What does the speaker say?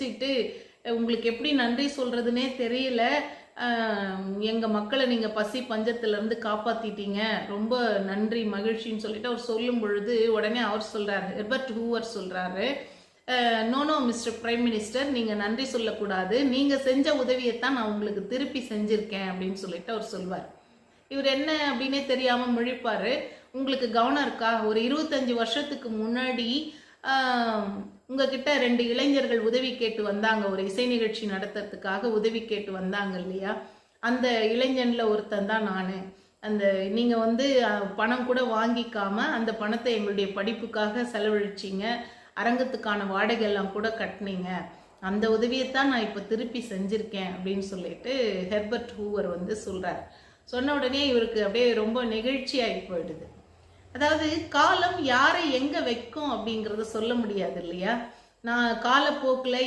சிரிச்சுக்கிட்டு உங்களுக்கு எப்படி நன்றி சொல்கிறதுனே தெரியல. எங்கள் மக்களை நீங்கள் பசி பஞ்சத்திலேருந்து காப்பாற்றிட்டீங்க ரொம்ப நன்றி மகிழ்ச்சின்னு சொல்லிட்டு அவர் சொல்லும் பொழுது உடனே அவர் சொல்கிறாரு ஹெர்பர்ட் ஹூவர் சொல்கிறாரு no no mister prime minister நீங்கள் நன்றி சொல்லக்கூடாது. நீங்கள் செஞ்ச உதவியைத்தான் நான் உங்களுக்கு திருப்பி செஞ்சுருக்கேன் அப்படின்னு சொல்லிட்டு அவர் சொல்வார். இவர் என்ன அப்படின்னே தெரியாமல் முழிப்பார். உங்களுக்கு கவனம் இருக்கா? ஒரு இருபத்தஞ்சி வருஷத்துக்கு முன்னாடி உங்ககிட்ட ரெண்டு இளைஞர்கள் உதவி கேட்டு வந்தாங்க. ஒரு இசை நிகழ்ச்சி நடத்துறதுக்காக உதவி கேட்டு வந்தாங்க இல்லையா? அந்த இளைஞன்ல ஒருத்தன் தான் நான். அந்த நீங்க வந்து பணம் கூட வாங்கிக்காம அந்த பணத்தை எங்களுடைய படிப்புக்காக செலவழிச்சிங்க. அரங்கத்துக்கான வாடகை எல்லாம் கூட கட்டினீங்க. அந்த உதவியைத்தான் நான் இப்போ திருப்பி செஞ்சுருக்கேன் அப்படின்னு சொல்லிட்டு ஹெர்பர்ட் ஹூவர் வந்து சொல்கிறார் சொன்ன உடனே இவருக்கு அப்படியே ரொம்ப நெகிழ்ச்சியாகி போயிடுது. அதாவது காலம் யாரை எங்க வைக்கும் அப்படிங்கறத சொல்ல முடியாது இல்லையா? நான் காலப்போக்கில்